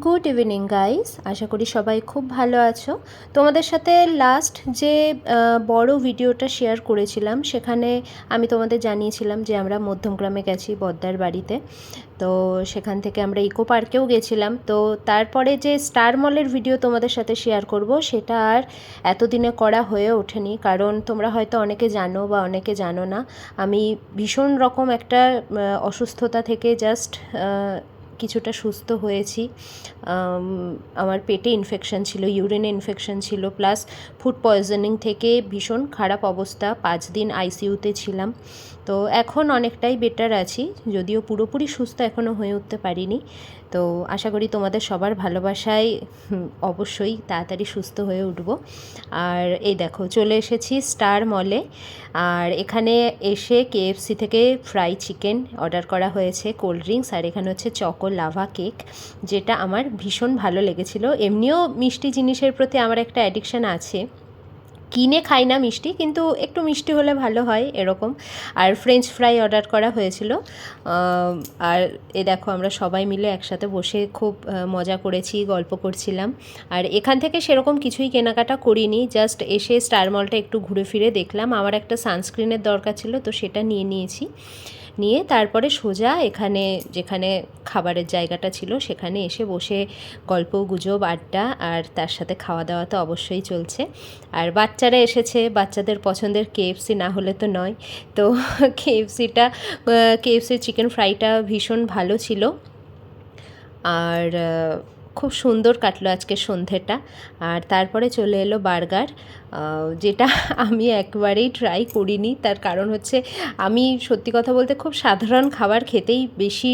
Good evening guys আশা করি সবাই খুব ভালো আছো। তোমাদের সাথে লাস্ট যে বড় ভিডিওটা শেয়ার করেছিলাম, সেখানে আমি তোমাদের জানিয়েছিলাম যে আমরা মধ্যমগ্রামে গেছি বদ্দার বাড়িতে। তো সেখান থেকে আমরা ইকো পার্কেও গেছিলাম। তো তারপরে যে স্টার মলের ভিডিও তোমাদের সাথে শেয়ার করব, সেটা আর এতদিনে করা হয়ে ওঠেনি। কারণ তোমরা হয়তো অনেকে জানো বা অনেকে জানো না, আমি ভীষণ রকম একটা অসুস্থতা থেকে জাস্ট কিছুটা সুস্থ হয়েছি। আমার পেটে ইনফেকশন ছিল ইউরিনে ইনফেকশন ছিল প্লাস ফুড পয়জনিং থেকে ভীষণ খারাপ অবস্থা। পাঁচ দিন আইসিইউতে ছিলাম। তো এখন অনেকটাই বেটার আছি, যদিও পুরোপুরি সুস্থ এখনও হয়ে উঠতে পারিনি। তো আশা করি তোমাদের সবার ভালোবাসায় অবশ্যই তাড়াতাড়ি সুস্থ হয়ে উঠব। আর এই দেখো, চলে এসেছি স্টার মলে আর এখানে এসে কেএফসি থেকে ফ্রাই চিকেন অর্ডার করা হয়েছে কোল্ড ড্রিঙ্কস আর এখানে হচ্ছে চকো লাভা কেক যেটা আমার ভীষণ ভালো লেগেছিল। এমনিও মিষ্টি জিনিসের প্রতি আমার একটা অ্যাডিকশান আছে। কিনে খাই না মিষ্টি, কিন্তু একটু মিষ্টি হলে ভালো হয় এরকম। আর ফ্রেঞ্চ ফ্রাই অর্ডার করা হয়েছিল। আর এ দেখো, আমরা সবাই মিলে একসাথে বসে খুব মজা করেছি, গল্প করছিলাম। আর এখান থেকে সেরকম কিছুই কেনাকাটা করিনি জাস্ট এসে স্টার মলটা একটু ঘুরে ফিরে দেখলাম। আমার একটা সানস্ক্রিনের দরকার ছিল, তো সেটা নিয়ে নিয়েছি। নিয়ে তারপরে সোজা এখানে যেখানে খাবারের জায়গাটা ছিল, সেখানে এসে বসে গল্প, গুজব, আড্ডা আর তার সাথে খাওয়া দাওয়া তো অবশ্যই চলছে। আর বাচ্চারা এসেছে, বাচ্চাদের পছন্দের কেএফসি না হলে তো নয়। তো কেএফসিটা কেএফসির চিকেন ফ্রাইটা ভীষণ ভালো ছিল। আর খুব সুন্দর কাটলো আজকে সন্ধেটা। আর তারপরে চলে এলো বার্গার যেটা আমি একবারেই ট্রাই করিনি। তার কারণ হচ্ছে, আমি সত্যি কথা বলতে খুব সাধারণ খাবার খেতেই বেশি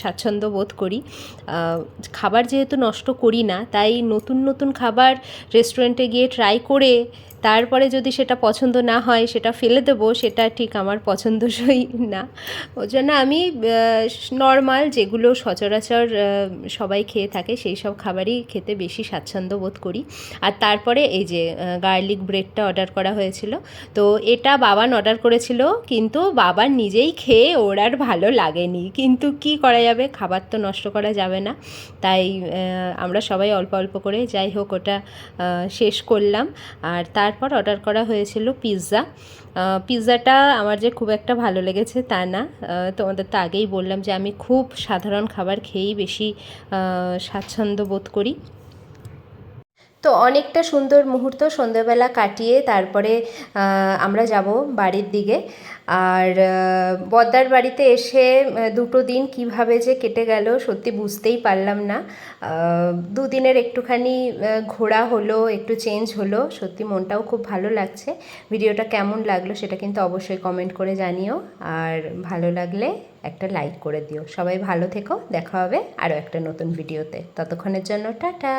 স্বাচ্ছন্দ্য বোধ করি। খাবার যেহেতু নষ্ট করি না, তাই নতুন নতুন খাবার রেস্টুরেন্টে গিয়ে ট্রাই করে তারপরে যদি সেটা পছন্দ না হয়, সেটা ফেলে দেবো, সেটা ঠিক আমার পছন্দসই না। ওই জন্য আমি নর্মাল যেগুলো সচরাচর সবাই খেয়ে থাকে, সেই সব খাবারই খেতে বেশি স্বাচ্ছন্দ্য বোধ করি। আর তারপরে এই যে গার্লিক ব্রেডটা অর্ডার করা হয়েছিল। তো এটা বাবান অর্ডার করেছিল, কিন্তু বাবার নিজেই খেয়ে ওর আর ভালো লাগেনি। কিন্তু কি করা যাবে? খাবার তো নষ্ট করা যাবে না। তাই আমরা সবাই অল্প অল্প করে যাই হোক, ওটা শেষ করলাম। আর তারপর অর্ডার করা হয়েছিল পিৎজা পিৎজাটা আমার যে খুব একটা ভালো লেগেছে তা না। তোমাদের তো আগেই বললাম যে আমি খুব সাধারণ খাবার খেয়েই বেশি স্বাচ্ছন্দ্য বোধ করি। তো অনেকটা সুন্দর মুহূর্ত সন্ধ্যাবেলা কাটিয়ে তারপরে আমরা যাব বাড়ির দিকে। আর বদ্দার বাড়িতে এসে দুটো দিন কীভাবে যে কেটে গেল সত্যি বুঝতেই পারলাম না। দুদিনের একটুখানি ঘোরা হলো, একটু চেঞ্জ হলো, সত্যি মনটাও খুব ভালো লাগছে। ভিডিওটা কেমন লাগল সেটা কিন্তু অবশ্যই কমেন্ট করে জানিও। আর ভালো লাগলে একটা লাইক করে দিও। সবাই ভালো থেকো, দেখা হবে আরও একটা নতুন ভিডিওতে ততক্ষণের জন্য টাটা!